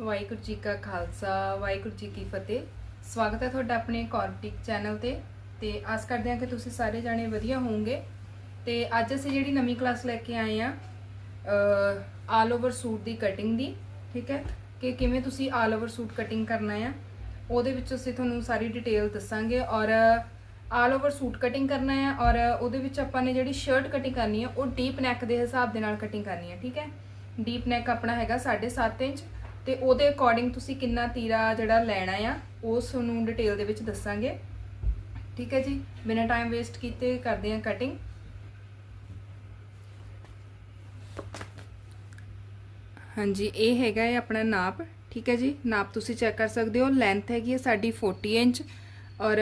ਵਾਹਿਗੁਰੂ ਜੀ ਕਾ ਖਾਲਸਾ, ਵਾਹਿਗੁਰੂ ਜੀ ਕੀ ਫਤਿਹ। ਸਵਾਗਤ ਹੈ ਤੁਹਾਡਾ ਆਪਣੇ ਕਾਰਪਟਿਕ ਚੈਨਲ ਤੇ ਤੇ ਆਸ ਕਰਦੇ ਹਾਂ ਕਿ ਤੁਸੀਂ ਸਾਰੇ ਜਾਣੇ ਵਧੀਆ ਹੋਵੋਗੇ। ਤੇ ਅੱਜ ਅਸੀਂ ਜਿਹੜੀ ਨਵੀਂ ਕਲਾਸ ਲੈ ਕੇ ਆਏ ਆ ਆਲ ਓਵਰ ਸੂਟ ਦੀ ਕਟਿੰਗ ਦੀ, ਠੀਕ ਹੈ? ਕਿ ਕਿਵੇਂ ਤੁਸੀਂ ਆਲ ਓਵਰ ਸੂਟ ਕਟਿੰਗ ਕਰਨਾ ਆ, ਉਹਦੇ ਵਿੱਚ ਅਸੀਂ ਤੁਹਾਨੂੰ ਸਾਰੀ ਡਿਟੇਲ ਦੱਸਾਂਗੇ ਔਰ ਆਲ ਓਵਰ ਸੂਟ ਕਟਿੰਗ ਕਰਨਾ ਹੈ ਔਰ ਉਹਦੇ ਵਿੱਚ ਆਪਾਂ ਨੇ ਜਿਹੜੀ ਸ਼ਰਟ ਕਟਿੰਗ ਕਰਨੀ ਹੈ ਉਹ ਡੀਪ ਨੈਕ ਦੇ ਹਿਸਾਬ ਦੇ ਨਾਲ ਕਟਿੰਗ ਕਰਨੀ ਹੈ ਠੀਕ ਹੈ? ਡੀਪ ਨੈਕ ਆਪਣਾ ਹੈਗਾ 7.5 ਇੰਚ ਤੇ ਉਹਦੇ ਅਕੋਰਡਿੰਗ ਤੁਸੀਂ ਕਿੰਨਾ ਤੀਰਾ ਜਿਹੜਾ ਲੈਣਾ ਆ ਉਸ ਨੂੰ ਡਿਟੇਲ ਦੇ ਵਿੱਚ ਦੱਸਾਂਗੇ। ਠੀਕ ਹੈ ਜੀ? ਬਿਨਾਂ ਟਾਈਮ ਵੇਸਟ ਕੀਤੇ ਕਰਦੇ ਹਾਂ ਕਟਿੰਗ ਹਾਂਜੀ, ਇਹ ਹੈਗਾ ਹੈ ਆਪਣਾ ਨਾਪ। ਠੀਕ ਹੈ ਜੀ? ਨਾਪ ਤੁਸੀਂ ਚੈੱਕ ਕਰ ਸਕਦੇ ਹੋ। ਲੈਂਥ ਹੈਗੀ ਹੈ ਸਾਡੀ 40 ਇੰਚ ਔਰ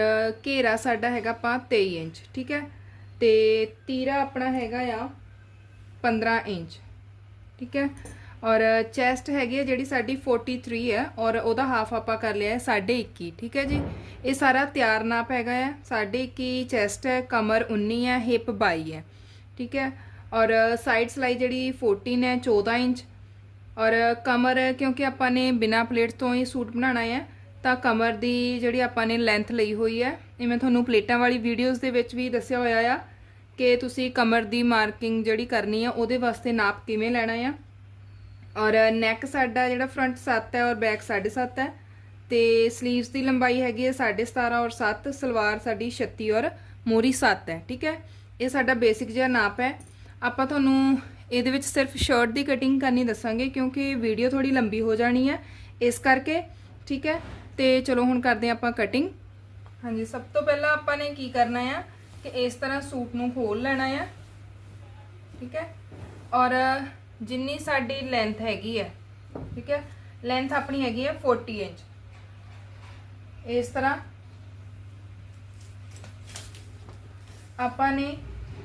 ਘੇਰਾ ਸਾਡਾ ਹੈਗਾ ਆਪਾਂ 23 ਇੰਚ। ਠੀਕ ਹੈ? ਤੇ ਤੀਰਾ ਆਪਣਾ ਹੈਗਾ ਆ 15 ਇੰਚ। ਠੀਕ ਹੈ? ਔਰ ਚੈਸਟ ਹੈਗੀ ਹੈ ਜਿਹੜੀ ਸਾਡੀ 43 ਹੈ ਔਰ ਉਹਦਾ ਹਾਫ ਆਪਾਂ ਕਰ ਲਿਆ ਹੈ 21.5 ਠੀਕ ਹੈ ਜੀ? ਇਹ ਸਾਰਾ ਤਿਆਰ ਨਾਪ ਹੈਗਾ ਹੈ 21.5 ਚੈਸਟ ਹੈ, ਕਮਰ 19 ਹੈ ਹਿਪ 22 ਹੈ, ਠੀਕ ਹੈ? ਔਰ ਸਾਈਡ ਸਲਾਈ ਜਿਹੜੀ 14 ਹੈ 14 ਇੰਚ, ਔਰ ਕਮਰ ਕਿਉਂਕਿ ਆਪਾਂ ਨੇ ਬਿਨਾ ਪਲੇਟ ਤੋਂ ਹੀ ਸੂਟ ਬਣਾਉਣਾ ਹੈ, ਤਾਂ ਕਮਰ ਦੀ ਜਿਹੜੀ ਆਪਾਂ ਨੇ ਲੈਂਥ ਲਈ ਹੋਈ ਹੈ, ਇਹ ਮੈਂ ਤੁਹਾਨੂੰ ਪਲੇਟਾਂ ਵਾਲੀ ਵੀਡੀਓਜ਼ ਦੇ ਵਿੱਚ ਵੀ ਦੱਸਿਆ ਹੋਇਆ ਆ ਕਿ ਤੁਸੀਂ ਕਮਰ ਦੀ ਮਾਰਕਿੰਗ ਜਿਹੜੀ ਕਰਨੀ ਆ ਉਹਦੇ ਵਾਸਤੇ ਨਾਪ ਕਿਵੇਂ ਲੈਣਾ ਆ? ਔਰ ਨੈਕ ਸਾਡਾ ਜਿਹੜਾ ਫਰੰਟ 7 ਹੈ ਔਰ ਬੈਕ 7.5 ਹੈ। ਤੇ 슬ੀਵਸ ਦੀ ਲੰਬਾਈ ਹੈਗੀ ਹੈ 17.5 ਔਰ 7 ਸਲਵਾਰ ਸਾਡੀ 36 ਔਰ ਮੋਰੀ 7 ਹੈ, ਠੀਕ ਹੈ? ਇਹ ਸਾਡਾ ਬੇਸਿਕ ਜਿਹਾ ਨਾਪ ਹੈ। ਆਪਾਂ ਤੁਹਾਨੂੰ ਇਹਦੇ ਵਿੱਚ ਸਿਰਫ ਸ਼ਰਟ ਦੀ ਕਟਿੰਗ ਕਰਨੀ ਦੱਸਾਂਗੇ ਕਿਉਂਕਿ ਵੀਡੀਓ ਥੋੜੀ ਲੰਬੀ ਹੋ ਜਾਣੀ ਹੈ ਇਸ ਕਰਕੇ, ਠੀਕ ਹੈ? ਤੇ ਚਲੋ ਹੁਣ ਕਰਦੇ ਆਪਾਂ ਕਟਿੰਗ ਹਾਂਜੀ, ਸਭ ਤੋਂ ਪਹਿਲਾਂ ਆਪਾਂ ਨੇ ਕੀ ਕਰਨਾ ਆ ਕਿ ਇਸ ਤਰ੍ਹਾਂ ਸੂਟ ਨੂੰ ਖੋਲ ਲੈਣਾ ਆ, ਠੀਕ ਹੈ? ਔਰ ਜਿੰਨੀ ਸਾਡੀ ਲੈਂਥ ਹੈਗੀ ਹੈ, ਠੀਕ ਹੈ? ਲੈਂਥ ਆਪਣੀ ਹੈਗੀ ਹੈ 40 ਇੰਚ। ਇਸ ਤਰ੍ਹਾਂ ਆਪਾਂ ਨੇ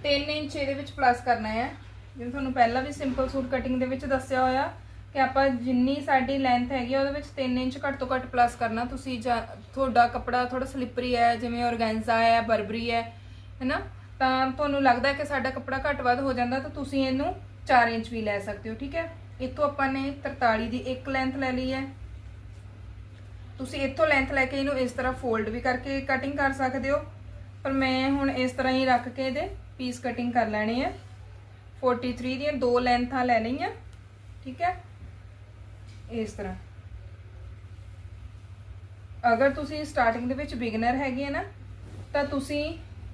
3 ਇੰਚ ਇਹਦੇ ਵਿੱਚ ਪਲੱਸ ਕਰਨਾ ਹੈ। ਜਿਵੇਂ ਤੁਹਾਨੂੰ ਪਹਿਲਾਂ ਵੀ ਸਿੰਪਲ ਸੂਟ ਕਟਿੰਗ ਦੇ ਵਿੱਚ ਦੱਸਿਆ ਹੋਇਆ ਕਿ ਆਪਾਂ ਜਿੰਨੀ ਸਾਡੀ ਲੈਂਥ ਹੈਗੀ ਆ ਉਹਦੇ ਵਿੱਚ 3 ਇੰਚ ਘੱਟ ਤੋਂ ਘੱਟ ਪਲੱਸ ਕਰਨਾ। ਤੁਸੀਂ ਜਾਂ- ਤੁਹਾਡਾ ਕੱਪੜਾ ਥੋੜਾ ਸਲਿਪਰੀ ਹੈ, ਜਿਵੇਂ ਔਰਗੈਂਜ਼ਾ ਹੈ ਬਰਬਰੀ ਹੈ ਹੈਨਾ ਤਾਂ ਤੁਹਾਨੂੰ ਲੱਗਦਾ ਕਿ ਸਾਡਾ ਕੱਪੜਾ ਘੱਟ ਵੱਧ ਹੋ ਜਾਂਦਾ, ਤਾਂ ਤੁਸੀਂ ਇਹਨੂੰ 4 ਇੰਚ ਵੀ ਲੈ ਸਕਦੇ ਹੋ, ਠੀਕ ਹੈ? ਇੱਥੋਂ ਆਪਾਂ ਨੇ 43 ਦੀ ਇੱਕ ਲੈਂਥ ਲੈ ਲਈ ਹੈ। ਤੁਸੀਂ ਇੱਥੋਂ ਲੈਂਥ ਲੈ ਕੇ ਇਹਨੂੰ ਇਸ ਤਰ੍ਹਾਂ ਫੋਲਡ ਵੀ ਕਰਕੇ ਕਟਿੰਗ ਕਰ ਸਕਦੇ ਹੋ। ਪਰ ਮੈਂ ਹੁਣ ਇਸ ਤਰ੍ਹਾਂ ਹੀ ਰੱਖ ਕੇ ਇਹਦੇ ਪੀਸ ਕਟਿੰਗ ਕਰ ਲੈਣੀ ਹੈ 43 ਦੀਆਂ ਦੋ ਲੈਂਥਾਂ ਲੈ ਲਈਆਂ, ਠੀਕ ਹੈ? ਇਸ ਤਰ੍ਹਾਂ। ਅਗਰ ਤੁਸੀਂ ਸਟਾਰਟਿੰਗ ਦੇ ਵਿੱਚ ਬਿਗਨਰ ਹੈਗੇ ਆ ਨਾ, ਤਾਂ ਤੁਸੀਂ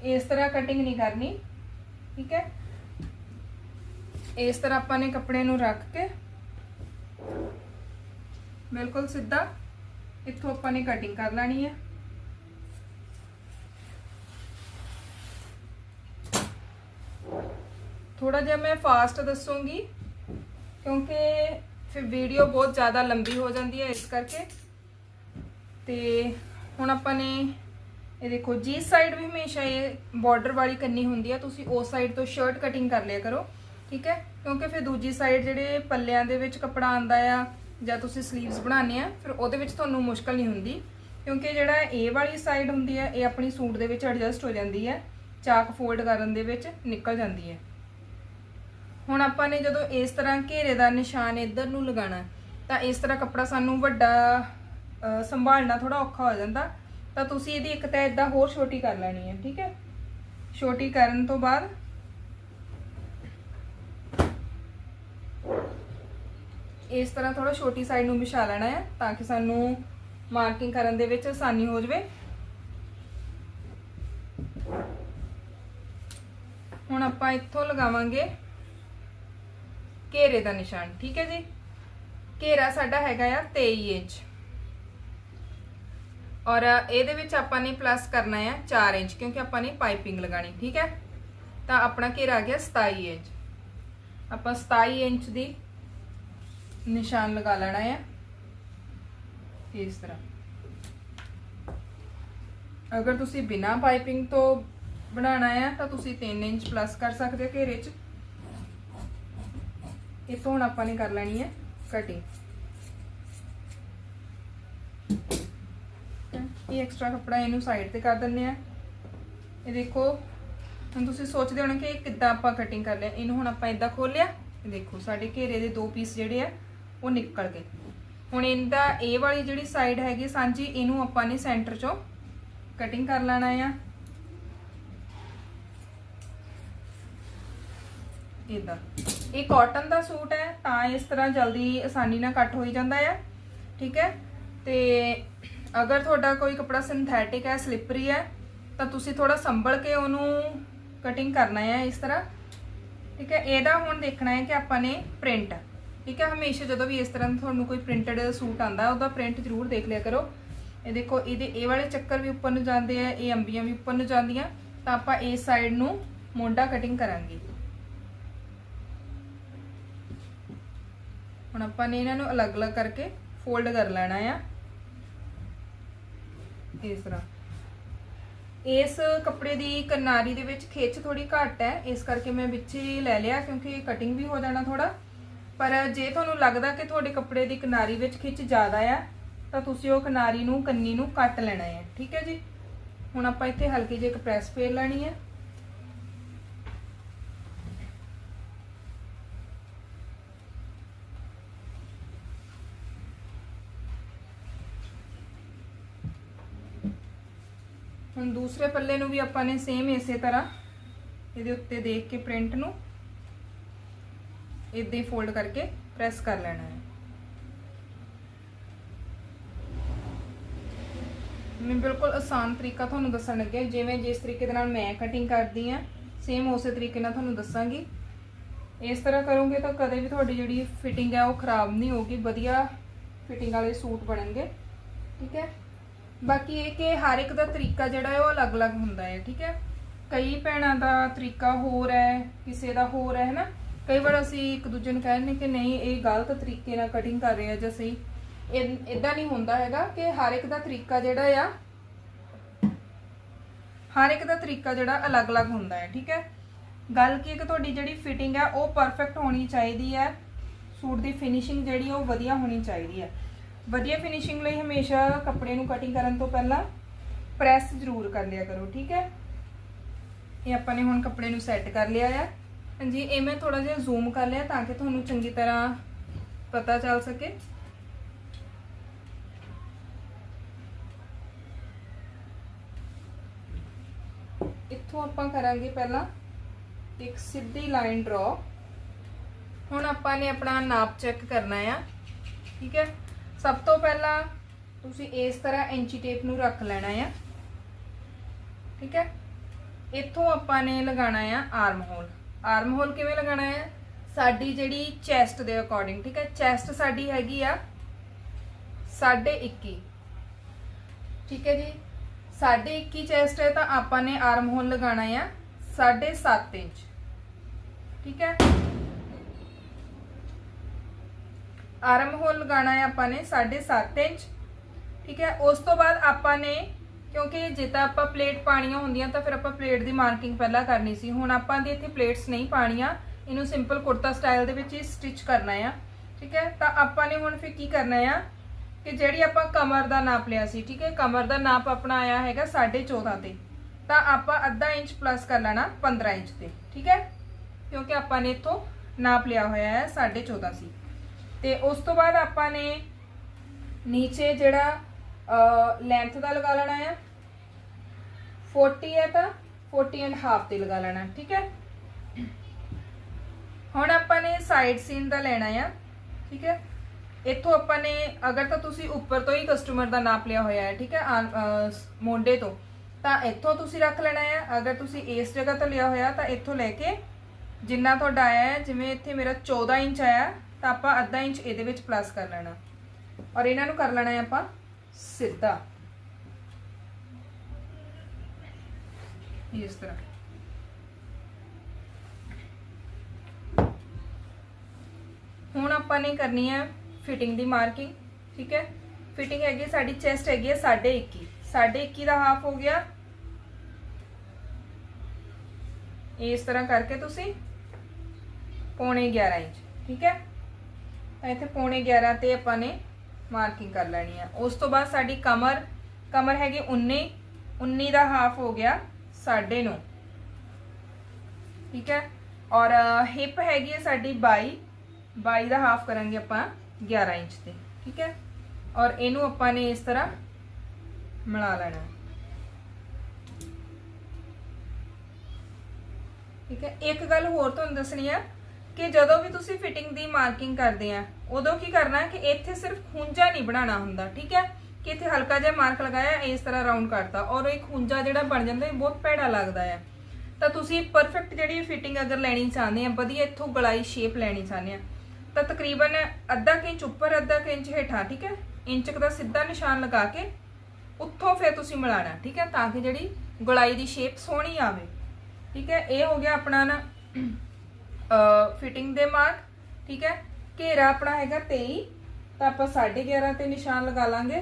ਇਸ ਤਰ੍ਹਾਂ ਕਟਿੰਗ ਨਹੀਂ ਕਰਨੀ, ਠੀਕ ਹੈ? ਇਸ ਤਰ੍ਹਾਂ ਆਪਾਂ ਨੇ ਕੱਪੜੇ ਨੂੰ ਰੱਖ ਕੇ ਬਿਲਕੁਲ ਸਿੱਧਾ ਇੱਥੋਂ ਆਪਾਂ ਨੇ ਕਟਿੰਗ ਕਰ ਲੈਣੀ ਹੈ। ਥੋੜਾ ਜਿਹਾ ਮੈਂ ਫਾਸਟ ਦੱਸੂਗੀ ਕਿਉਂਕਿ ਫਿਰ ਵੀਡੀਓ ਬਹੁਤ ਜ਼ਿਆਦਾ ਲੰਬੀ ਹੋ ਜਾਂਦੀ ਹੈ ਇਸ ਕਰਕੇ। ਤੇ ਹੁਣ ਆਪਾਂ ਨੇ ਇਹ ਦੇਖੋ ਜੀ ਸਾਈਡ ਵੀ ਹਮੇਸ਼ਾ ਇਹ ਬਾਰਡਰ ਵਾਲੀ ਕਰਨੀ ਹੁੰਦੀ ਹੈ ਤੁਸੀਂ ਉਸ ਸਾਈਡ ਤੋਂ ਸ਼ਰਟ ਕਟਿੰਗ ਕਰ ਲਿਆ ਕਰੋ। ਠੀਕ ਹੈ? ਕਿਉਂਕਿ ਫਿਰ ਦੂਜੀ ਸਾਈਡ ਜਿਹੜੇ ਪੱਲਿਆਂ ਦੇ ਵਿੱਚ ਕੱਪੜਾ ਆਂਦਾ ਆ ਜਾਂ ਤੁਸੀਂ 슬ੀਵਸ ਬਣਾਉਂਦੇ ਆ, ਫਿਰ ਉਹਦੇ ਵਿੱਚ ਤੁਹਾਨੂੰ ਮੁਸ਼ਕਲ ਨਹੀਂ ਹੁੰਦੀ। ਕਿਉਂਕਿ ਜਿਹੜਾ ਇਹ ਵਾਲੀ ਸਾਈਡ ਹੁੰਦੀ ਹੈ, ਇਹ ਆਪਣੀ ਸੂਟ ਦੇ ਵਿੱਚ ਐਡਜਸਟ ਹੋ ਜਾਂਦੀ ਹੈ, ਚਾਕ ਫੋਲਡ ਕਰਨ ਦੇ ਵਿੱਚ ਨਿਕਲ ਜਾਂਦੀ ਹੈ। ਹੁਣ ਆਪਾਂ ਨੇ ਜਦੋਂ ਇਸ ਤਰ੍ਹਾਂ ਘੇਰੇ ਦਾ ਨਿਸ਼ਾਨ ਇੱਧਰ ਨੂੰ ਲਗਾਣਾ ਤਾਂ ਇਸ ਤਰ੍ਹਾਂ ਕੱਪੜਾ ਸਾਨੂੰ ਵੱਡਾ ਸੰਭਾਲਣਾ ਥੋੜਾ ਔਖਾ ਹੋ ਜਾਂਦਾ। ਤਾਂ ਤੁਸੀਂ ਇਹਦੀ ਇੱਕ ਤਾਂ ਇਦਾਂ ਹੋਰ ਛੋਟੀ ਕਰ ਲੈਣੀ ਹੈ, ਠੀਕ ਹੈ? ਛੋਟੀ ਕਰਨ ਤੋਂ ਬਾਅਦ ਇਸ ਤਰ੍ਹਾਂ ਥੋੜਾ ਛੋਟੀ ਸਾਈਡ ਨੂੰ ਵਿਛਾ ਲੈਣਾ ਹੈ ਤਾਂ ਕਿ ਸਾਨੂੰ ਮਾਰਕਿੰਗ ਕਰਨ ਦੇ ਵਿੱਚ ਆਸਾਨੀ ਹੋ ਜਾਵੇ। ਹੁਣ ਆਪਾਂ ਇੱਥੋਂ ਲਗਾਵਾਂਗੇ ਘੇਰੇ ਦਾ ਨਿਸ਼ਾਨ, ਠੀਕ ਹੈ ਜੀ? ਘੇਰਾ ਸਾਡਾ ਹੈਗਾ ਆ 23 ਇੰਚ। ਔਰ ਇਹਦੇ ਵਿੱਚ ਆਪਾਂ ਨੇ ਪਲੱਸ ਕਰਨਾ ਹੈ 4 ਇੰਚ, ਕਿਉਂਕਿ ਆਪਾਂ ਨੇ ਪਾਈਪਿੰਗ ਲਗਾਣੀ ਠੀਕ ਹੈ? ਤਾਂ ਆਪਣਾ ਘੇਰਾ ਆ ਗਿਆ 27 ਇੰਚ। ਆਪਾਂ 27 ਇੰਚ ਦੀ ਨਿਸ਼ਾਨ ਲਗਾ ਲੈਣਾ ਹੈ ਇਸ ਤਰ੍ਹਾਂ। ਅਗਰ ਤੁਸੀਂ ਬਿਨਾ ਪਾਈਪਿੰਗ ਤੋਂ ਬਣਾਉਣਾ ਹੈ ਤਾਂ ਤੁਸੀਂ 3 ਇੰਚ ਪਲੱਸ ਕਰ ਸਕਦੇ ਹੋ ਘੇਰੇ 'ਚ। ਇਹ ਤੋਂ ਹੁਣ ਆਪਾਂ ਨੇ ਕਰ ਲੈਣੀ ਹੈ ਕਟਿੰਗ ਇਹ ਐਕਸਟਰਾ ਕੱਪੜਾ ਇਹਨੂੰ ਸਾਈਡ ਤੇ ਕਰ ਦਿੰਦੇ ਆ। ਇਹ ਦੇਖੋ ਹੁਣ ਤੁਸੀਂ ਸੋਚਦੇ ਹੋਣੇ ਕਿ ਇਹ ਕਿੱਦਾਂ ਆਪਾਂ ਕਟਿੰਗ ਕਰ ਲਿਆ। ਇਹਨੂੰ ਹੁਣ ਆਪਾਂ ਇਦਾਂ ਖੋਲਿਆ ਦੇਖੋ, ਸਾਡੇ ਘੇਰੇ ਦੇ ਦੋ ਪੀਸ ਜਿਹੜੇ ਆ, ਉਹ ਨਿਕਲ ਗਏ। ਹੁਣ ਇਹਦਾ ਇਹ ਵਾਲੀ ਜਿਹੜੀ ਸਾਈਡ ਹੈਗੀ ਸਾਂਝੀ, ਇਹਨੂੰ ਆਪਾਂ ਨੇ ਸੈਂਟਰ ਚੋਂ ਕਟਿੰਗ ਕਰ ਲੈਣਾ ਆ। ਇਦਾਂ ਇਹ ਕਾਟਨ ਦਾ ਸੂਟ ਹੈ, ਤਾਂ ਇਸ ਤਰ੍ਹਾਂ ਜਲਦੀ ਆਸਾਨੀ ਨਾਲ ਕੱਟ ਹੋਈ ਜਾਂਦਾ ਆ। ਠੀਕ ਹੈ? ਤੇ ਅਗਰ ਤੁਹਾਡਾ ਕੋਈ ਕਪੜਾ ਸਿੰਥੈਟਿਕ ਹੈ ਸਲਿਪਰੀ ਹੈ, ਤਾਂ ਤੁਸੀਂ ਥੋੜਾ ਸੰਭਲ ਕੇ ਉਹਨੂੰ ਕਟਿੰਗ ਕਰਨਾ ਹੈ ਇਸ ਤਰ੍ਹਾਂ। ਠੀਕ ਹੈ, ਇਹਦਾ ਹੁਣ ਦੇਖਣਾ ਹੈ ਕਿ ਆਪਾਂ ਨੇ ਪ੍ਰਿੰਟ ਠੀਕ ਹੈ, ਹਮੇਸ਼ਾ ਜਦੋਂ ਵੀ ਇਸ ਤਰ੍ਹਾਂ ਤੁਹਾਨੂੰ ਕੋਈ ਪ੍ਰਿੰਟਡ ਸੂਟ ਆਂਦਾ ਉਹਦਾ ਪ੍ਰਿੰਟ ਜ਼ਰੂਰ ਦੇਖ ਲਿਆ ਕਰੋ। ਇਹ ਦੇਖੋ, ਇਹਦੇ ਇਹ ਵਾਲੇ ਚੱਕਰ ਵੀ ਉੱਪਰ ਨੂੰ ਜਾਂਦੇ ਆ, ਇਹ ਅੰਬੀਆਂ ਵੀ ਉੱਪਰ ਨੂੰ ਜਾਂਦੀਆਂ, ਤਾਂ ਆਪਾਂ ਇਸ ਸਾਈਡ ਨੂੰ ਮੋਢਾ ਕਟਿੰਗ ਕਰਾਂਗੇ। ਹੁਣ ਆਪਾਂ ਨੇ ਇਹਨਾਂ ਨੂੰ ਅਲੱਗ-ਅਲੱਗ ਕਰਕੇ ਫੋਲਡ ਕਰ ਲੈਣਾ ਆ। ਇਸ ਤਰ੍ਹਾਂ। ਇਸ ਕੱਪੜੇ ਦੀ ਕਿਨਾਰੀ ਦੇ ਵਿੱਚ ਖਿੱਚ ਥੋੜੀ ਘੱਟ ਹੈ, ਇਸ ਕਰਕੇ ਮੈਂ ਵਿੱਚ ਹੀ ਲੈ ਲਿਆ ਕਿਉਂਕਿ ਕਟਿੰਗ ਵੀ ਹੋ ਜਾਣਾ ਥੋੜਾ ਪਰ ਜੇ ਤੁਹਾਨੂੰ ਲੱਗਦਾ ਕਿ ਤੁਹਾਡੇ ਕੱਪੜੇ ਦੀ ਕਿਨਾਰੀ ਵਿੱਚ ਖਿੱਚ ਜ਼ਿਆਦਾ ਆ, ਤਾਂ ਤੁਸੀਂ ਉਹ ਕਿਨਾਰੀ ਨੂੰ, ਕੰਨੀ ਨੂੰ ਕੱਟ ਲੈਣਾ ਹੈ। ਠੀਕ ਹੈ ਜੀ? ਹੁਣ ਆਪਾਂ ਇੱਥੇ ਹਲਕੀ ਜਿਹੀ ਇੱਕ ਪ੍ਰੈਸ ਫੇਰ ਲੈਣੀ ਹੈ। ਹੁਣ ਦੂਸਰੇ ਪੱਲੇ ਨੂੰ ਵੀ ਆਪਾਂ ਨੇ ਸੇਮ ਇਸੇ ਤਰ੍ਹਾਂ ਇਹਦੇ ਉੱਤੇ ਦੇਖ ਕੇ ਪ੍ਰਿੰਟ ਨੂੰ ਇਦਾਂ ਹੀ ਫੋਲਡ ਕਰਕੇ ਪ੍ਰੈਸ ਕਰ ਲੈਣਾ ਹੈ। ਮੈਂ ਬਿਲਕੁਲ ਆਸਾਨ ਤਰੀਕਾ ਤੁਹਾਨੂੰ ਦੱਸਣ ਲੱਗਿਆ ਜਿਵੇਂ ਜਿਸ ਤਰੀਕੇ ਦੇ ਨਾਲ ਮੈਂ ਕਟਿੰਗ ਕਰਦੀ ਆ ਸੇਮ ਉਸੇ ਤਰੀਕੇ ਨਾਲ ਤੁਹਾਨੂੰ ਦੱਸਾਂਗੀ। ਇਸ ਤਰ੍ਹਾਂ ਕਰੋਗੇ ਤਾਂ ਕਦੇ ਵੀ ਤੁਹਾਡੀ ਜਿਹੜੀ ਫਿਟਿੰਗ ਹੈ ਉਹ ਖਰਾਬ ਨਹੀਂ ਹੋਗੀ ਵਧੀਆ ਫਿਟਿੰਗ ਵਾਲੇ ਸੂਟ ਬਣਨਗੇ, ਠੀਕ ਹੈ? ਬਾਕੀ ਇਹ ਕਿ ਹਰ ਇੱਕ ਦਾ ਤਰੀਕਾ ਜਿਹੜਾ ਹੈ ਉਹ ਅਲੱਗ-ਅਲੱਗ ਹੁੰਦਾ ਹੈ, ਠੀਕ ਹੈ? ਕਈ ਭੈਣਾਂ ਦਾ ਤਰੀਕਾ ਹੋਰ ਹੈ, ਕਿਸੇ ਦਾ ਹੋਰ ਹੈ ਨਾ ਕਈ ਵਾਰ ਅਸੀਂ ਇੱਕ ਦੂਜੇ ਨੂੰ ਕਹਿੰਦੇ ਕਿ ਨਹੀਂ, ਇਹ ਗਲਤ ਤਰੀਕੇ ਨਾਲ ਕਟਿੰਗ ਕਰ ਰਹੇ ਆ ਜਾਂ ਸਹੀ। ਇਦਾਂ ਨਹੀਂ ਹੁੰਦਾ ਹੈਗਾ ਕਿ ਹਰ ਇੱਕ ਦਾ ਤਰੀਕਾ ਜਿਹੜਾ ਆ, ਹਰ ਇੱਕ ਦਾ ਤਰੀਕਾ ਜਿਹੜਾ ਅਲੱਗ-ਅਲੱਗ ਹੁੰਦਾ ਹੈ, ਠੀਕ ਹੈ? ਗੱਲ ਕੀ ਹੈ ਕਿ ਤੁਹਾਡੀ ਜਿਹੜੀ ਫਿਟਿੰਗ ਹੈ, ਉਹ ਪਰਫੈਕਟ ਹੋਣੀ ਚਾਹੀਦੀ ਹੈ। ਸੂਟ ਦੀ ਫਿਨਿਸ਼ਿੰਗ ਜਿਹੜੀ ਉਹ ਵਧੀਆ ਹੋਣੀ ਚਾਹੀਦੀ ਹੈ। ਵਧੀਆ ਫਿਨਿਸ਼ਿੰਗ ਲਈ ਹਮੇਸ਼ਾ ਕੱਪੜੇ ਨੂੰ ਕਟਿੰਗ ਕਰਨ ਤੋਂ ਪਹਿਲਾਂ ਪ੍ਰੈਸ ਜ਼ਰੂਰ ਕਰ ਲਿਆ ਕਰੋ, ਠੀਕ ਹੈ? ਇਹ ਆਪਾਂ ਨੇ ਹੁਣ ਕੱਪੜੇ ਨੂੰ ਸੈੱਟ ਕਰ ਲਿਆ ਆ। ਹਾਂਜੀ, ਇਹ ਮੈਂ ਥੋੜਾ ਜਿਹਾ ਜ਼ੂਮ ਕਰ ਲਿਆ ਤਾਂ ਕਿ ਤੁਹਾਨੂੰ ਚੰਗੀ ਤਰ੍ਹਾਂ ਪਤਾ ਚੱਲ ਸਕੇ। ਇੱਥੋਂ ਆਪਾਂ ਕਰਾਂਗੇ ਪਹਿਲਾਂ ਇੱਕ ਸਿੱਧੀ ਲਾਈਨ ਡਰਾ ਹੁਣ ਆਪਾਂ ਨੇ ਆਪਣਾ ਨਾਪ ਚੈੱਕ ਕਰਨਾ ਆ, ਠੀਕ ਹੈ? ਸਭ ਤੋਂ ਪਹਿਲਾਂ ਤੁਸੀਂ ਇਸ ਤਰ੍ਹਾਂ ਇੰਚੀ ਟੇਪ ਨੂੰ ਰੱਖ ਲੈਣਾ ਆ। ਠੀਕ ਹੈ? ਇੱਥੋਂ ਆਪਾਂ ਨੇ ਲਗਾਉਣਾ ਆ ਆਰਮ ਹੋਲ ਆਰਮ ਹੋਲ ਕਿਵੇਂ ਲਗਾਉਣਾ ਹੈ ਸਾਡੀ ਜਿਹੜੀ ਚੈਸਟ ਦੇ ਅਕੋਰਡਿੰਗ ਠੀਕ ਹੈ? ਚੈਸਟ ਸਾਡੀ ਹੈਗੀ ਆ 21.5 ਠੀਕ ਹੈ ਜੀ? 21.5 ਚੈਸਟ ਹੈ ਤਾਂ ਆਪਾਂ ਨੇ ਆਰਮ ਹੋਲ ਲਗਾਉਣਾ ਆ 7.5 ਇੰਚ। ਠੀਕ ਹੈ? ਆਰਮ ਹੋਲ ਲਗਾਉਣਾ ਹੈ ਆਪਾਂ ਨੇ 7.5 ਇੰਚ। ਠੀਕ ਹੈ, ਉਸ ਤੋਂ ਬਾਅਦ ਆਪਾਂ ਨੇ, ਕਿਉਂਕਿ ਜੇ ਤਾਂ ਆਪਾਂ ਪਲੇਟ ਪਾਣੀਆਂ ਹੁੰਦੀਆਂ ਤਾਂ ਫਿਰ ਆਪਾਂ ਪਲੇਟ ਦੀ ਮਾਰਕਿੰਗ ਪਹਿਲਾਂ ਕਰਨੀ ਸੀ। ਹੁਣ ਆਪਾਂ ਦੀ ਇੱਥੇ ਪਲੇਟਸ ਨਹੀਂ ਪਾਣੀਆਂ ਇਹਨੂੰ ਸਿੰਪਲ ਕੁੜਤਾ ਸਟਾਈਲ ਦੇ ਵਿੱਚ ਹੀ ਸਟਿਚ ਕਰਨਾ ਆ ਠੀਕ ਹੈ, ਤਾਂ ਆਪਾਂ ਨੇ ਹੁਣ ਫਿਰ ਕੀ ਕਰਨਾ ਆ ਕਿ ਜਿਹੜੀ ਆਪਾਂ ਕਮਰ ਦਾ ਨਾਪ ਲਿਆ ਸੀ, ਠੀਕ ਹੈ, ਕਮਰ ਦਾ ਨਾਪ ਆਪਣਾ ਆਇਆ ਹੈਗਾ 14.5 ਤੇ। ਤਾਂ ਆਪਾਂ ਅੱਧਾ ਇੰਚ ਪਲੱਸ ਕਰ ਲੈਣਾ 15 ਇੰਚ ਤੇ। ਠੀਕ ਹੈ, ਕਿਉਂਕਿ ਆਪਾਂ ਨੇ ਇੱਥੋਂ ਨਾਪ ਲਿਆ ਹੋਇਆ ਹੈ 14.5 ਸੀ। ਤੇ ਉਸ ਤੋਂ ਬਾਅਦ ਆਪਾਂ ਨੇ ਨੀਚੇ ਜਿਹੜਾ ਲੈਂਥ ਦਾ ਲਗਾ ਲੈਣਾ ਆ। 40 ਹੈ ਤਾਂ 40 ਐਂਡ ਹਾਫ ਤੇ ਲਗਾ ਲੈਣਾ, ਠੀਕ ਹੈ? ਹੁਣ ਆਪਾਂ ਨੇ ਸਾਈਡ ਸੀਨ ਦਾ ਲੈਣਾ ਆ, ਠੀਕ ਹੈ? ਇੱਥੋਂ ਆਪਾਂ ਨੇ, ਅਗਰ ਤਾਂ ਤੁਸੀਂ ਉੱਪਰ ਤੋਂ ਹੀ ਕਸਟਮਰ ਦਾ ਨਾਪ ਲਿਆ ਹੋਇਆ ਹੈ, ਠੀਕ ਹੈ? ਆਂ- ਮੋਢੇ ਤੋਂ, ਤਾਂ ਇੱਥੋਂ ਤੁਸੀਂ ਰੱਖ ਲੈਣਾ ਹੈ ਅਗਰ ਤੁਸੀਂ ਇਸ ਜਗ੍ਹਾ ਤੋਂ ਲਿਆ ਹੋਇਆ, ਤਾਂ ਇੱਥੋਂ ਲੈ ਕੇ ਜਿੰਨਾ ਤੁਹਾਡਾ ਆਇਆ ਹੈ, ਜਿਵੇਂ ਇੱਥੇ ਮੇਰਾ 14 ਇੰਚ ਆਇਆ ਤਾਂ ਆਪਾਂ ਅੱਧਾ ਇੰਚ ਇਹਦੇ ਵਿੱਚ ਪਲੱਸ ਕਰ ਲੈਣਾ। ਔਰ ਇਹਨਾਂ ਨੂੰ ਕਰ ਲੈਣਾ ਹੈ ਆਪਾਂ ਸਿੱਧਾ। ਇਸ ਤਰ੍ਹਾਂ। ਹੁਣ ਆਪਾਂ ਨੇ ਕਰਨੀ ਹੈ ਫਿਟਿੰਗ ਦੀ ਮਾਰਕਿੰਗ ਠੀਕ ਹੈ? ਫਿਟਿੰਗ ਹੈਗੀ ਸਾਡੀ ਚੈਸਟ ਹੈਗੀ ਹੈ 21.5 21.5 ਦਾ ਹਾਫ ਹੋ ਗਿਆ। ਇਸ ਤਰ੍ਹਾਂ ਕਰਕੇ ਤੁਸੀਂ ਪੌਣੇ 11 ਇੰਚ, ਠੀਕ ਹੈ? ਇੱਥੇ ਪੌਣੇ 11 ਤੇ ਆਪਾਂ ਨੇ ਮਾਰਕਿੰਗ ਕਰ ਲੈਣੀ ਹੈ ਉਸ ਤੋਂ ਬਾਅਦ ਸਾਡੀ ਕਮਰ ਕਮਰ ਹੈਗੀ 19 19 ਦਾ ਹਾਫ ਹੋ ਗਿਆ 9.5 ਠੀਕ ਹੈ? ਔਰ ਹਿਪ ਹੈਗੀ ਹੈ ਸਾਡੀ 22 22 ਦਾ ਹਾਫ ਕਰਾਂਗੇ ਆਪਾਂ 11 ਇੰਚ ਤੇ। ਠੀਕ ਹੈ? ਔਰ ਇਹਨੂੰ ਆਪਾਂ ਨੇ ਇਸ ਤਰ੍ਹਾਂ ਮਿਲਾ ਲੈਣਾ। ਠੀਕ ਹੈ? ਇੱਕ ਗੱਲ ਹੋਰ ਤੁਹਾਨੂੰ ਦੱਸਣੀ ਆ। ਕਿ ਜਦੋਂ ਵੀ ਤੁਸੀਂ ਫਿਟਿੰਗ ਦੀ ਮਾਰਕਿੰਗ ਕਰਦੇ ਆ, ਉਦੋਂ ਕੀ ਕਰਨਾ ਕਿ ਇੱਥੇ ਸਿਰਫ ਖੁੰਝਾ ਨਹੀਂ ਬਣਾਉਣਾ ਹੁੰਦਾ, ਠੀਕ ਹੈ? ਕਿ ਇੱਥੇ ਹਲਕਾ ਜਿਹਾ ਮਾਰਕ ਲਗਾਇਆ, ਇਸ ਤਰ੍ਹਾਂ ਰਾਉਂਡ ਕਰਤਾ, ਔਰ ਇਹ ਖੁੰਝਾ ਜਿਹੜਾ ਬਣ ਜਾਂਦਾ ਬਹੁਤ ਭੈੜਾ ਲੱਗਦਾ ਹੈ ਤਾਂ ਤੁਸੀਂ ਪਰਫੈਕਟ ਜਿਹੜੀ ਫਿਟਿੰਗ ਅਗਰ ਲੈਣੀ ਚਾਹੁੰਦੇ ਆ, ਵਧੀਆ ਇੱਥੋਂ ਗਲਾਈ ਸ਼ੇਪ ਲੈਣੀ ਚਾਹੁੰਦੇ ਆ, ਤਾਂ ਤਕਰੀਬਨ ਅੱਧਾ ਕੁ ਇੰਚ ਉੱਪਰ, ਅੱਧਾ ਕੁ ਇੰਚ ਹੇਠਾਂ, ਠੀਕ ਹੈ? ਇੰਚ ਦਾ ਸਿੱਧਾ ਨਿਸ਼ਾਨ ਲਗਾ ਕੇ ਉੱਥੋਂ ਫਿਰ ਤੁਸੀਂ ਮਿਲਾਣਾ ਠੀਕ ਹੈ? ਤਾਂ ਕਿ ਜਿਹੜੀ ਗਲਾਈ ਦੀ ਸ਼ੇਪ ਸੋਹਣੀ ਆਵੇ, ਠੀਕ ਹੈ? ਇਹ ਹੋ ਗਿਆ ਆਪਣਾ ਨਾ ਫਿਟਿੰਗ ਦੇ ਮਾਰਕ ਠੀਕ ਹੈ? ਘੇਰਾ ਆਪਣਾ ਹੈਗਾ 23 ਤਾਂ ਆਪਾਂ 11.5 ਤੇ ਨਿਸ਼ਾਨ ਲਗਾ ਲਾਂਗੇ।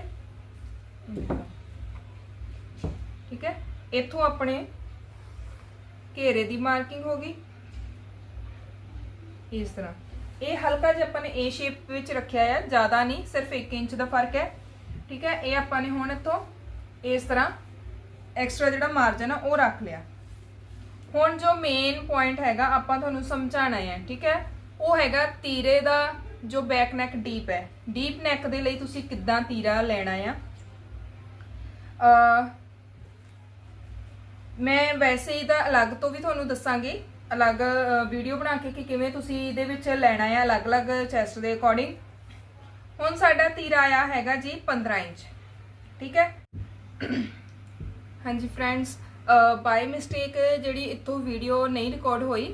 ਠੀਕ ਹੈ? ਇੱਥੋਂ ਆਪਣੇ ਘੇਰੇ ਦੀ ਮਾਰਕਿੰਗ ਹੋ ਗਈ। ਇਸ ਤਰ੍ਹਾਂ। ਇਹ ਹਲਕਾ ਜਿਹਾ ਆਪਾਂ ਨੇ A ਸ਼ੇਪ ਵਿੱਚ ਰੱਖਿਆ ਹੈ ਜ਼ਿਆਦਾ ਨਹੀਂ, ਸਿਰਫ 1 ਇੰਚ ਦਾ ਫ਼ਰਕ ਹੈ। ਠੀਕ ਹੈ? ਇਹ ਆਪਾਂ ਨੇ ਹੁਣ ਇੱਥੋਂ ਇਸ ਤਰ੍ਹਾਂ ਐਕਸਟਰਾ ਜਿਹੜਾ ਮਾਰਜਨ ਆ, ਉਹ ਰੱਖ ਲਿਆ। ਹੁਣ ਜੋ ਮੇਨ ਪੁਆਇੰਟ ਹੈਗਾ, ਆਪਾਂ ਤੁਹਾਨੂੰ ਸਮਝਾਣਾ ਹੈ, ਠੀਕ ਹੈ? ਉਹ ਹੈਗਾ ਤੀਰੇ ਦਾ ਜੋ ਬੈਕ ਨੈਕ ਡੀਪ ਹੈ। ਡੀਪ ਨੈਕ ਦੇ ਲਈ ਤੁਸੀਂ ਕਿੱਦਾਂ ਤੀਰਾ ਲੈਣਾ ਆ? ਅ ਮੈਂ ਵੈਸੇ ਹੀ ਤਾਂ ਅਲੱਗ ਤੋਂ ਵੀ ਤੁਹਾਨੂੰ ਦੱਸਾਂਗੀ। ਅਲੱਗ ਵੀਡੀਓ ਬਣਾ ਕੇ ਕਿ ਕਿਵੇਂ ਤੁਸੀਂ ਇਹਦੇ ਵਿੱਚ ਲੈਣਾ ਹੈ ਅਲੱਗ-ਅਲੱਗ ਚੈਸਟ ਦੇ ਅਕੋਰਡਿੰਗ ਹੁਣ ਸਾਡਾ ਤੀਰਾ ਆਇਆ ਹੈਗਾ ਜੀ 15 ਇੰਚ, ਠੀਕ ਹੈ? ਹਾਂਜੀ ਫਰੈਂਡਸ ਬਾਈ ਮਿਸਟੇਕ ਜਿਹੜੀ ਇੱਥੋਂ ਵੀਡੀਓ ਨਹੀਂ ਰਿਕਾਰਡ ਹੋਈ,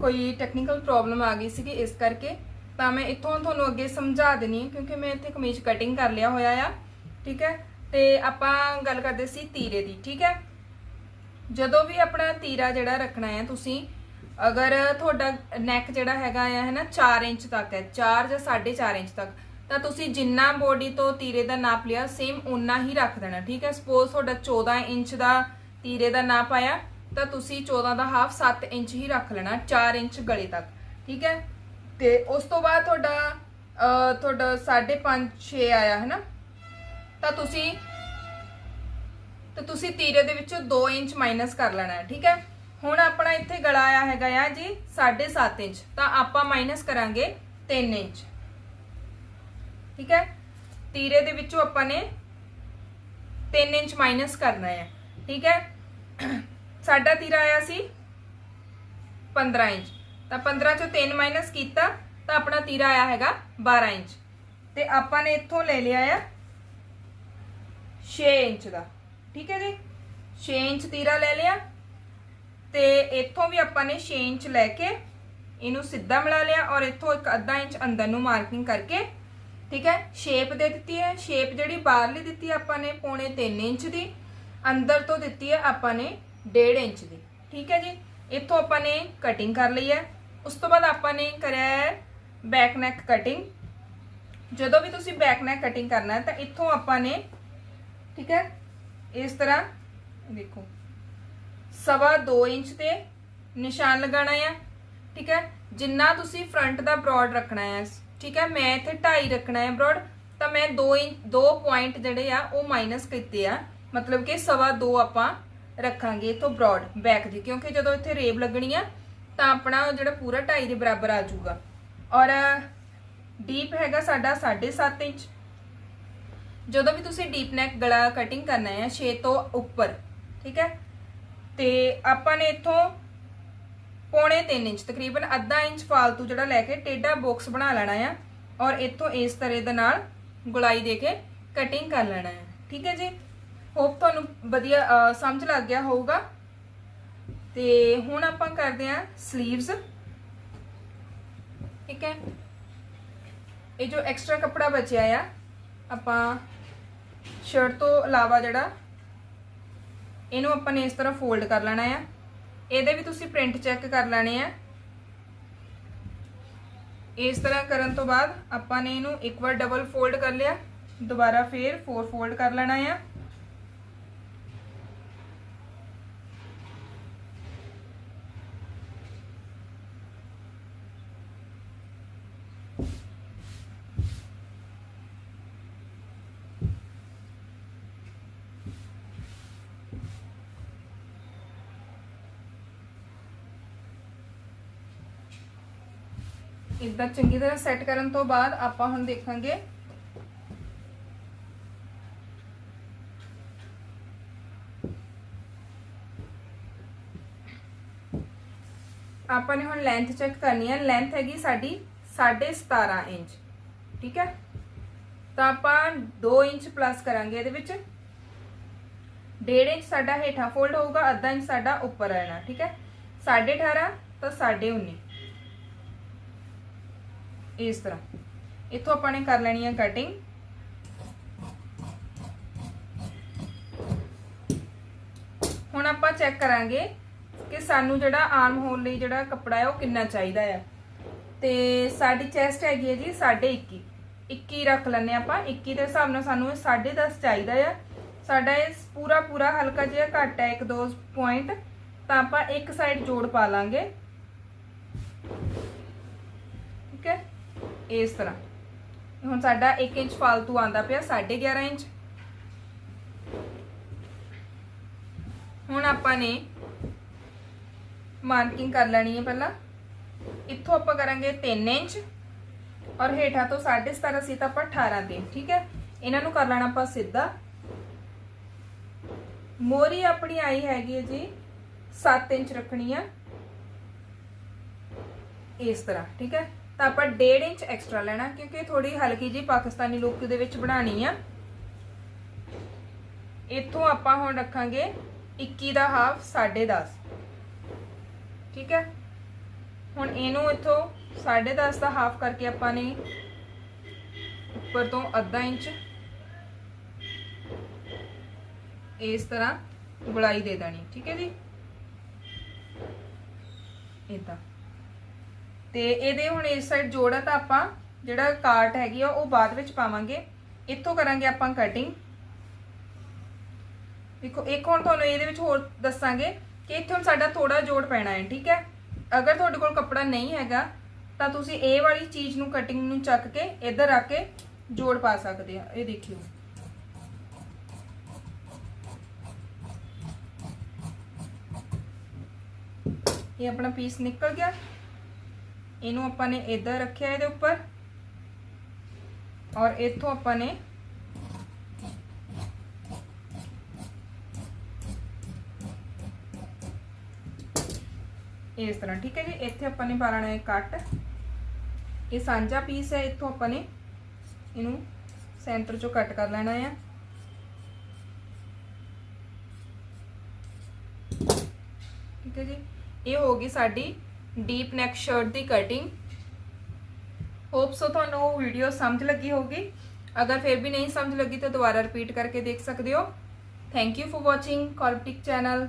ਕੋਈ ਟੈਕਨੀਕਲ ਪ੍ਰੋਬਲਮ ਆ ਗਈ ਸੀਗੀ ਇਸ ਕਰਕੇ, ਤਾਂ ਮੈਂ ਇੱਥੋਂ ਤੁਹਾਨੂੰ ਅੱਗੇ ਸਮਝਾ ਦੇਣੀ ਕਿਉਂਕਿ ਮੈਂ ਇੱਥੇ ਕਮੀਜ਼ ਕਟਿੰਗ ਕਰ ਲਿਆ ਹੋਇਆ ਆ, ਠੀਕ ਹੈ? ਤੇ ਆਪਾਂ ਗੱਲ ਕਰਦੇ ਸੀ ਤੀਰੇ ਦੀ, ਠੀਕ ਹੈ? ਜਦੋਂ ਵੀ ਆਪਣਾ ਤੀਰਾ ਜਿਹੜਾ ਰੱਖਣਾ ਹੈ ਤੁਸੀਂ, ਅਗਰ ਤੁਹਾਡਾ ਨੈਕ ਜਿਹੜਾ ਹੈਗਾ ਆ ਹੈ ਨਾ 4 ਇੰਚ ਤੱਕ ਹੈ 4 ਜਾਂ 4.5 ਇੰਚ ਤੱਕ, ਤਾਂ ਤੁਸੀਂ ਜਿੰਨਾ ਬੋਡੀ ਤੋਂ ਤੀਰੇ ਦਾ ਨਾਪ ਲਿਆ ਸੇਮ ਉਨਾ ਹੀ ਰੱਖ ਦੇਣਾ, ਠੀਕ ਹੈ? ਸਪੋਜ਼ ਤੁਹਾਡਾ 14 ਇੰਚ ਦਾ ਤੀਰੇ ਦਾ ਨਾਪ ਪਾਇਆ ਤਾਂ ਤੁਸੀਂ 14 ਦਾ ਹਾਫ 7 ਇੰਚ ਹੀ ਰੱਖ ਲੈਣਾ 4 ਇੰਚ ਗਲੇ ਤੱਕ ਠੀਕ ਹੈ? ਤੇ ਉਸ ਤੋਂ ਬਾਅਦ ਤੁਹਾਡਾ ਅਹ, ਤੁਹਾਡਾ 5.5 6 ਆਇਆ ਹੈ ਨਾ ਤਾਂ ਤੁਸੀਂ ਤਾਂ ਤੁਸੀਂ ਤੀਰੇ ਦੇ ਵਿੱਚੋਂ 2 ਇੰਚ ਮਾਈਨਸ ਕਰ ਲੈਣਾ ਹੈ ਠੀਕ ਹੈ? ਹੁਣ ਆਪਣਾ ਇੱਥੇ ਗਲਾ ਆਇਆ ਹੈਗਾ ਆ ਜੀ 7.5 ਇੰਚ ਤਾਂ ਆਪਾਂ ਮਾਈਨਸ ਕਰਾਂਗੇ 3 ਇੰਚ ਠੀਕ ਹੈ? ਤੀਰੇ ਦੇ ਵਿੱਚੋਂ ਆਪਾਂ ਨੇ 3 ਇੰਚ ਮਾਈਨਸ ਕਰਨਾ ਹੈ ਠੀਕ ਹੈ? ਸਾਡਾ ਤੀਰਾ ਆਇਆ ਸੀ 15 ਇੰਚ। ਤਾਂ 15 ਚੋਂ 3 ਮਾਈਨਸ ਕੀਤਾ, ਤਾਂ ਆਪਣਾ ਤੀਰਾ ਆਇਆ ਹੈਗਾ 12 ਇੰਚ। ਤੇ ਆਪਾਂ ਨੇ ਇੱਥੋਂ ਲੈ ਲਿਆ ਆ 6 ਇੰਚ ਦਾ। ਠੀਕ ਹੈ ਜੀ? 6 ਇੰਚ ਤੀਰਾ ਲੈ ਲਿਆ। ਤੇ ਇੱਥੋਂ ਵੀ ਆਪਾਂ ਨੇ 6 ਇੰਚ ਲੈ ਕੇ ਇਹਨੂੰ ਸਿੱਧਾ ਮਿਲਾ ਲਿਆ ਔਰ ਇੱਥੋਂ ਇੱਕ ਅੱਧਾ ਇੰਚ ਅੰਦਰ ਨੂੰ ਮਾਰਕਿੰਗ ਕਰਕੇ, ਠੀਕ ਹੈ? ਸ਼ੇਪ ਦੇ ਦਿੱਤੀ ਹੈ। ਸ਼ੇਪ ਜਿਹੜੀ ਬਾਹਰਲੀ ਦਿੱਤੀ ਆਪਾਂ ਨੇ, ਪੌਣੇ 3 ਇੰਚ ਦੀ। ਅੰਦਰ ਤੋਂ ਦਿੱਤੀ ਹੈ ਆਪਾਂ ਨੇ 1.5 ਇੰਚ ਦੀ। ਠੀਕ ਹੈ ਜੀ? ਇੱਥੋਂ ਆਪਾਂ ਨੇ ਕਟਿੰਗ ਕਰ ਲਈ ਹੈ। ਉਸ ਤੋਂ ਬਾਅਦ ਆਪਾਂ ਨੇ ਕਰਿਆ ਹੈ ਬੈਕ ਨੈਕ ਕਟਿੰਗ ਜਦੋਂ ਵੀ ਤੁਸੀਂ ਬੈਕ ਨੈਕ ਕਟਿੰਗ ਕਰਨਾ ਹੈ ਤਾਂ ਇੱਥੋਂ ਆਪਾਂ ਨੇ, ਠੀਕ ਹੈ? ਇਸ ਤਰ੍ਹਾਂ ਦੇਖੋ। ਸਵਾ 2 ਇੰਚ ਤੇ ਨਿਸ਼ਾਨ ਲਗਾਉਣਾ ਹੈ, ਠੀਕ ਹੈ? ਜਿੰਨਾ ਤੁਸੀਂ ਫਰੰਟ ਦਾ ਬ੍ਰੌਡ ਰੱਖਣਾ ਹੈ, ਠੀਕ ਹੈ? ਮੈਂ ਇੱਥੇ 2.5 ਰੱਖਣਾ ਹੈ ਬ੍ਰੌਡ ਤਾਂ ਮੈਂ 2 ਇੰਚ 2 ਪੁਆਇੰਟ ਜਿਹੜੇ ਆ ਉਹ ਮਾਈਨਸ ਕੀਤੇ ਆ। ਮਤਲਬ ਕਿ ਸਵਾ 2 ਆਪਾਂ ਰੱਖਾਂਗੇ ਇਥੋਂ ਬ੍ਰੌਡ ਬੈਕ ਦੀ, ਕਿਉਂਕਿ ਜਦੋਂ ਇੱਥੇ ਰੇਬ ਲੱਗਣੀ ਆ, ਤਾਂ ਆਪਣਾ ਜਿਹੜਾ ਪੂਰਾ 2.5 ਦੇ ਬਰਾਬਰ ਆ ਜਾਊਗਾ। ਔਰ ਡੀਪ ਹੈਗਾ ਸਾਡਾ 7.5 ਇੰਚ। ਜਦੋਂ ਵੀ ਤੁਸੀਂ ਡੀਪ ਨੈਕ ਗਲਾ ਕਟਿੰਗ ਕਰਨਾ ਹੈ 6 ਤੋਂ ਉੱਪਰ, ਠੀਕ ਹੈ? ਤੇ ਆਪਾਂ ਨੇ ਇੱਥੋਂ ਪੌਣੇ 3 ਇੰਚ, ਤਕਰੀਬਨ ਅੱਧਾ ਇੰਚ ਫਾਲਤੂ ਜਿਹੜਾ ਲੈ ਕੇ ਟੇਡਾ ਬਾਕਸ ਬਣਾ ਲੈਣਾ ਆ, ਔਰ ਇੱਥੋਂ ਇਸ ਤਰ੍ਹਾਂ ਦੇ ਨਾਲ ਗੁਲਾਈ ਦੇ ਕੇ ਕਟਿੰਗ ਕਰ ਲੈਣਾ ਹੈ, ਠੀਕ ਹੈ ਜੀ? ਹੋਪ ਤੁਹਾਨੂੰ ਵਧੀਆ ਸਮਝ ਲੱਗ ਗਿਆ ਹੋਊਗਾ। ਤੇ ਹੁਣ ਆਪਾਂ ਕਰਦੇ ਹਾਂ 슬ੀਵਸ ਠੀਕ ਹੈ? ਇਹ ਜੋ ਐਕਸਟਰਾ ਕੱਪੜਾ ਬਚਿਆ ਆ, ਆਪਾਂ ਸ਼ਰਟ ਤੋਂ ਇਲਾਵਾ ਜਿਹੜਾ, ਇਹਨੂੰ ਆਪਾਂ ਨੇ ਇਸ ਤਰ੍ਹਾਂ ਫੋਲਡ ਕਰ ਲੈਣਾ ਆ। ਇਹਦੇ ਵੀ ਤੁਸੀਂ ਪ੍ਰਿੰਟ ਚੈੱਕ ਕਰ ਲੈਣੇ ਆ। ਇਸ ਤਰ੍ਹਾਂ ਕਰਨ ਤੋਂ ਬਾਅਦ ਆਪਾਂ ਨੇ ਇਹਨੂੰ ਇੱਕ ਵਾਰ ਡਬਲ ਫੋਲਡ ਕਰ ਲਿਆ, ਦੁਬਾਰਾ ਫੇਰ ਫੋਰ ਫੋਲਡ ਕਰ ਲੈਣਾ ਆ। ਇਦਾਂ ਚੰਗੀ ਤਰ੍ਹਾਂ ਸੈੱਟ ਕਰਨ ਤੋਂ ਬਾਅਦ ਆਪਾਂ ਹੁਣ ਦੇਖਾਂਗੇ। ਆਪਾਂ ਨੇ ਹੁਣ ਲੈਂਥ ਚੈੱਕ ਕਰਨੀ ਹੈ ਲੈਂਥ ਹੈਗੀ ਸਾਡੀ 17.5 ਇੰਚ, ਠੀਕ ਹੈ? ਤਾਂ ਆਪਾਂ 2 ਇੰਚ ਪਲੱਸ ਕਰਾਂਗੇ ਇਹਦੇ ਵਿੱਚ। 1.5 ਇੰਚ ਸਾਡਾ ਹੇਠਾਂ ਫੋਲਡ ਹੋਊਗਾ, ਅੱਧਾ ਇੰਚ ਸਾਡਾ ਉੱਪਰ ਰਹਿਣਾ, ਠੀਕ ਹੈ? 18.5 ਤਾਂ 19 ਇਸ ਤਰ੍ਹਾਂ। ਇੱਥੋਂ ਆਪਾਂ ਨੇ ਕਰ ਲੈਣੀ ਹੈ ਕਟਿੰਗ ਹੁਣ ਆਪਾਂ ਚੈੱਕ ਕਰਾਂਗੇ ਕਿ ਸਾਨੂੰ ਜਿਹੜਾ ਆਰਮ ਹੋਲ ਲਈ ਜਿਹੜਾ ਕੱਪੜਾ ਹੈ ਉਹ ਕਿੰਨਾ ਚਾਹੀਦਾ ਹੈ ਤੇ ਸਾਡੀ ਚੈਸਟ ਹੈਗੀ ਹੈ ਜੀ 21.5 21 ਰੱਖ ਲੈਣੇ ਆਪਾਂ। 21 ਦੇ ਹਿਸਾਬ ਨਾਲ ਸਾਨੂੰ ਇਹ 10.5 ਚਾਹੀਦਾ ਹੈ ਸਾਡਾ ਇਹ ਪੂਰਾ ਪੂਰਾ ਹਲਕਾ ਜਿਹਾ ਘੱਟ ਹੈ ਇੱਕ ਦੋ ਪੁਆਇੰਟ ਤਾਂ ਆਪਾਂ ਇੱਕ ਸਾਈਡ ਜੋੜ ਪਾ ਲਾਂਗੇ। ਠੀਕ ਹੈ? ਇਸ ਤਰ੍ਹਾਂ। ਹੁਣ ਸਾਡਾ 1 ਇੰਚ ਫਾਲਤੂ ਆਂਦਾ ਪਿਆ 11.5 ਇੰਚ। ਹੁਣ ਆਪਾਂ ਨੇ ਮਾਰਕਿੰਗ ਕਰ ਲੈਣੀ ਹੈ ਪਹਿਲਾਂ। ਇੱਥੋਂ ਆਪਾਂ ਕਰਾਂਗੇ 3 ਇੰਚ ਔਰ ਹੇਠਾਂ ਤੋਂ 17.5 ਸੀ ਤਾਂ ਆਪਾਂ 18 ਤੇ ਠੀਕ ਹੈ? ਇਹਨਾਂ ਨੂੰ ਕਰ ਲੈਣਾ ਆਪਾਂ ਸਿੱਧਾ। ਮੋਰੀ ਆਪਣੀ ਆਈ ਹੈਗੀ ਹੈ ਜੀ 7 ਇੰਚ ਰੱਖਣੀ ਆ। ਇਸ ਤਰ੍ਹਾਂ, ਠੀਕ ਹੈ? ਤਾਂ ਆਪਾਂ 1.5 ਇੰਚ ਐਕਸਟਰਾ ਲੈਣਾ, ਕਿਉਂਕਿ ਥੋੜੀ ਹਲਕੀ ਜੀ ਪਾਕਿਸਤਾਨੀ ਲੁੱਕ ਦੇ ਵਿੱਚ ਬਣਾਣੀ ਆ। ਇੱਥੋਂ ਆਪਾਂ ਹੁਣ ਰੱਖਾਂਗੇ 21 ਦਾ ਹਾਫ 10.5 ਠੀਕ ਹੈ? ਹੁਣ ਇਹਨੂੰ ਇੱਥੋਂ 10.5 ਦਾ ਹਾਫ ਕਰਕੇ ਆਪਾਂ ਨੇ ਉੱਪਰ ਤੋਂ ਅੱਧਾ ਇੰਚ ਇਸ ਤਰ੍ਹਾਂ ਗੁਲਾਈ ਦੇ ਦੇਣੀ, ਠੀਕ ਹੈ ਜੀ? ਇਦਾਂ ਤੇ ਇਹਦੇ ਹੁਣ ਇਸ ਸਾਈਡ ਜੋੜਾ ਤਾਂ ਆਪਾਂ ਜਿਹੜਾ ਕਾਟ ਹੈਗੀ ਆ, ਉਹ ਬਾਅਦ ਵਿੱਚ ਪਾਵਾਂਗੇ। ਇੱਥੋਂ ਕਰਾਂਗੇ ਆਪਾਂ ਕਟਿੰਗ ਦੇਖੋ, ਇੱਕ ਹੁਣ ਤੁਹਾਨੂੰ ਇਹਦੇ ਵਿੱਚ ਹੋਰ ਦੱਸਾਂਗੇ ਕਿ ਇੱਥੇ ਹੁਣ ਸਾਡਾ ਥੋੜਾ ਜੋੜ ਪੈਣਾ ਹੈ, ਠੀਕ ਹੈ? ਅਗਰ ਤੁਹਾਡੇ ਕੋਲ ਕੱਪੜਾ ਨਹੀਂ ਹੈਗਾ, ਤਾਂ ਤੁਸੀਂ ਇਹ ਵਾਲੀ ਚੀਜ਼ ਨੂੰ ਕਟਿੰਗ ਨੂੰ ਚੱਕ ਕੇ ਇੱਧਰ ਆ ਕੇ ਜੋੜ ਪਾ ਸਕਦੇ ਆ। ਇਹ ਦੇਖਿਓ। ਇਹ ਆਪਣਾ ਪੀਸ ਨਿਕਲ ਗਿਆ। ਇਹਨੂੰ ਆਪਾਂ ਨੇ ਇੱਧਰ ਰੱਖਿਆ ਇਹਦੇ ਉੱਪਰ। ਔਰ ਇੱਥੋਂ ਆਪਾਂ ਨੇ ਇਸ ਤਰ੍ਹਾਂ, ਠੀਕ ਹੈ ਜੀ? ਇੱਥੇ ਆਪਾਂ ਨੇ ਪਾ ਲੈਣਾ ਹੈ ਕੱਟ। ਇਹ ਸਾਂਝਾ ਪੀਸ ਹੈ, ਇੱਥੋਂ ਆਪਾਂ ਨੇ ਇਹਨੂੰ ਸੈਂਟਰ ਚੋਂ ਕੱਟ ਕਰ ਲੈਣਾ ਹੈ ਠੀਕ ਹੈ ਜੀ? ਇਹ ਹੋ ਗਈ ਸਾਡੀ ਡੀਪ ਨੈਕ ਸ਼ਰਟ ਦੀ ਕਟਿੰਗ। ਹੋਪ ਸੋ ਤੁਹਾਨੂੰ ਉਹ ਵੀਡੀਓ ਸਮਝ ਲੱਗੀ ਹੋਗੀ ਅਗਰ ਫਿਰ ਵੀ ਨਹੀਂ ਸਮਝ ਲੱਗੀ ਤਾਂ ਦੁਬਾਰਾ ਰਿਪੀਟ ਕਰਕੇ ਦੇਖ ਸਕਦੇ ਹੋ। ਥੈਂਕ ਯੂ ਫॉर ਵਾਚਿੰਗ ਕਾਲਪਟਿਕ ਚੈਨਲ